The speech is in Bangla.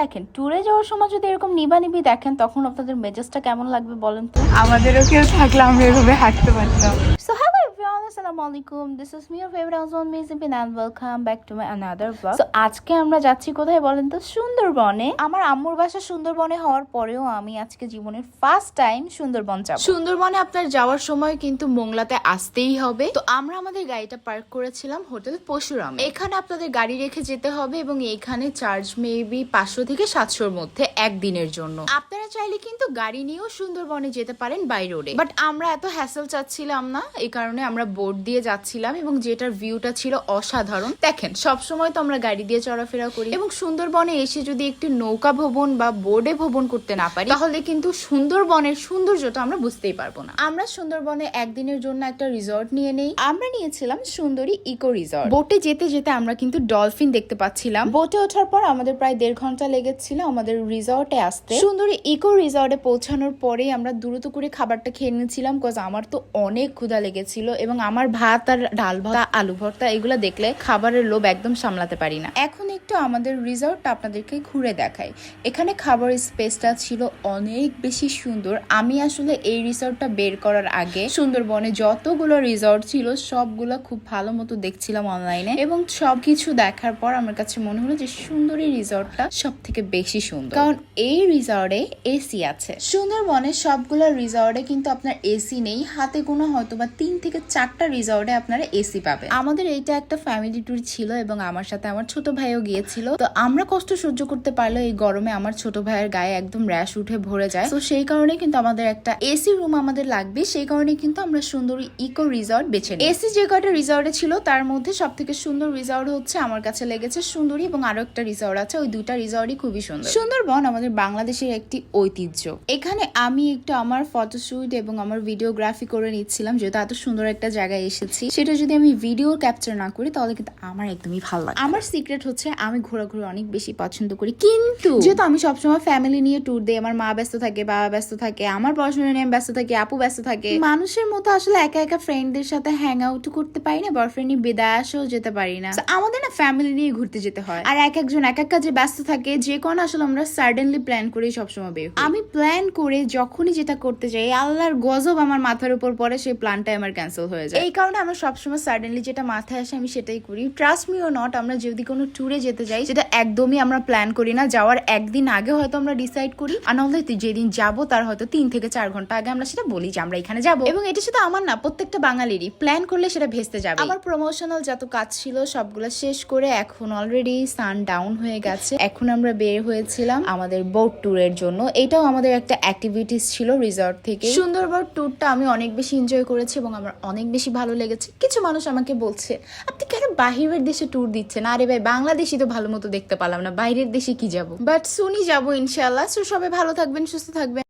দেখেন ট্যুরে যাওয়ার সময় যদি এরকম নিবা নিবি দেখেন, তখন আপনাদের মেজাজটা কেমন লাগবে বলেন তো? আমাদেরও কেউ থাকলে আমরা এভাবে হাঁটতে পারতাম। Is me, your favorite household Miss Pin and welcome back to my another vlog. So আজকে আমরা যাচ্ছি কোথায় বলেন তো? সুন্দরবনে। আমার আম্মুর বাসা সুন্দরবনে হওয়ার পরেও আমি আজকে জীবনের ফার্স্ট টাইম সুন্দরবন যাব। সুন্দরবনে আপনার যাওয়ার সময় কিন্তু মোংলাতে আসতেই হবে। তো আমরা আমাদের গাড়িটা পার্ক করেছিলাম হোটেল পশুরাম এখানে আপনাদের গাড়ি রেখে যেতে হবে এবং এখানে চার্জ মেবি পাঁচশো থেকে সাতশোর মধ্যে একদিনের জন্য। আপনারা চাইলে কিন্তু গাড়ি নিয়েও সুন্দরবনে যেতে পারেন বাই রোডে বাট আমরা এত হ্যাসেল চাচ্ছিলাম না এই কারণে আমরা বোট দিয়ে যাচ্ছিলাম এবং যেটার ভিউটা ছিল অসাধারণ। দেখেন, সবসময় তো আমরা গাড়ি দিয়ে চলাফেরা করি এবং সুন্দরবনে এসে যদি একটি নৌকা ভবন বা বোর্ডে ভবন করতে না পারি, তাহলে কিন্তু সুন্দরবনের সৌন্দর্যটা আমরা বুঝতেই পারব না। আমরা সুন্দরবনে একদিনের জন্য একটা রিসর্ট নিয়ে নেই। আমরা নিয়েছিলাম সুন্দরী ইকো রিসর্ট বোটে যেতে যেতে আমরা কিন্তু ডলফিন দেখতে পাচ্ছিলাম। বোটে ওঠার পর আমাদের প্রায় দেড় ঘণ্টা লেগেছিল আমাদের রিসর্টে আসতে। সুন্দরী ইকো রিসর্টে পৌঁছানোর পরেই আমরা দ্রুত করে খাবারটা খেয়ে নিয়েছিলাম কজ আমার তো অনেক ক্ষুধা লেগেছিল এবং আমার ভাত আর ডাল ভর্তা, আলু ভর্তা, এগুলো দেখলে খাবারের লোভ একদম সামলাতে পারি না। এখন একটু আমাদের রিসর্টটা আপনাদেরকে ঘুরে দেখাই। এখানে খাবারের স্পেসটা ছিল অনেক বেশি সুন্দর। আমি আসলে এই রিসর্টটা বের করার আগে সুন্দরবনে যতগুলো রিসর্ট ছিল, সবগুলো খুব ভালো মতো দেখছিলাম অনলাইনে এবং সবকিছু দেখার পর আমার কাছে মনে হলো যে সুন্দরী রিসর্টটা সব থেকে বেশি সুন্দর। কারণ এই রিসর্টে এসি আছে। সুন্দরবনে সবগুলো রিসর্টে কিন্তু আপনার এসি নেই। হাতে গোনা হয়তো বা তিন থেকে চারটা রিসর্টে আপনারা এসি পাবেন। আমাদের এইটা একটা ফ্যামিলি ট্যুর ছিল এবং আমার সাথে আমার ছোট ভাইও গিয়েছিল তো আমরা কষ্ট সহ্য করতে পারল এই গরমে আমার ছোট ভাইয়ের গায়ে একদম র্যাশ উঠে ভরে যায়। তো সেই কারণে কিন্তু আমাদের একটা এসি রুম আমাদের লাগবে। সেই কারণে কিন্তু আমরা সুন্দরী ইকো রিসর্ট বেছে এসি যে কয়টা রিসর্টে ছিল, তার মধ্যে সব থেকে সুন্দর রিসর্ট হচ্ছে আমার কাছে লেগেছে সুন্দরী এবং আরও একটা রিসর্ট আছে। ওই দুইটা রিসর্টই খুবই সুন্দর। সুন্দরবন আমাদের বাংলাদেশের একটি ঐতিহ্য। এখানে আমি একটু আমার ফটোশুট এবং আমার ভিডিওগ্রাফি করে নিচ্ছিলাম, যেহেতু এত সুন্দর একটা জায়গায় এসেছি। সেটা যদি আমি ভিডিও ক্যাপচার না করি, তাহলে কিন্তু আমার একদমই ভালো লাগে আমার সিক্রেট হচ্ছে আমি ঘোরাঘুরি অনেক বেশি পছন্দ করি। কিন্তু যেহেতু আমি সবসময় ফ্যামিলি নিয়ে ট্যুর দিই আমার মা ব্যস্ত থাকে বাবা ব্যস্ত থাকে আমার পড়াশোনা নিয়ে আমি ব্যস্ত থাকি আপু ব্যস্ত থাকে। মানুষের মতো আসলে একা একা ফ্রেন্ডদের সাথে হ্যাং আউট করতে পারি না বয়ফ্রেন্ড নিয়ে বিদায় আসেও যেতে পারি না। আমাদের না ফ্যামিলি নিয়ে ঘুরতে যেতে হয়। আর এক একজন এক এক কাজে ব্যস্ত থাকে যে কোনো আসলে আমরা সাডেনলি প্ল্যান করে সবসময় বের আমি প্ল্যান করে যখনই যেটা করতে যাই আল্লাহর গজব আমার মাথার উপর পড়ে সেই প্ল্যানটাই আমার ক্যান্সেল হয়ে যায়। এই কারণে আমরা সবসময় সাডেনলি যেটা মাথায় আসে আমি সেটাই করি। ট্রাস্ট মি ও নট আমরা যদি কোনো ট্যুরে যেতে যাই সেটা একদমই আমরা প্ল্যান করি না। যাওয়ার একদিন আগে হয়তো আমরা ডিসাইড করি। আর নাহলে যেদিন যাব তার হয়তো তিন থেকে চার ঘণ্টা আগে আমরা সেটা বলি যে আমরা এখানে যাব। এবং এটা শুধু আমার না প্রত্যেকটা বাঙালিরই। প্ল্যান করলে সেটা ভেস্তে যাবে। আমার প্রমোশনাল যত কাজ ছিল সবগুলো শেষ করে এখন অলরেডি সান ডাউন হয়ে গেছে। এখন আমরা বের হয়েছিলাম আমাদের বোট ট্যুরের জন্য। এটাও আমাদের একটা অ্যাক্টিভিটিস ছিল রিসর্ট থেকে। সুন্দরবন ট্যুরটা আমি অনেক বেশি এনজয় করেছি এবং আমার অনেক বেশি ভালো লেগেছে। কিছু মানুষ আমাকে বলছে আপনি কেন বাহিরের দেশে ট্যুর দিচ্ছেন? আরে ভাই বাংলাদেশই তো ভালো মতো দেখতে পারলাম না। বাইরের দেশে কি যাব? বাট শুনি যাব ইনশাল্লাহ সো সবাই ভালো থাকবেন, সুস্থ থাকবেন।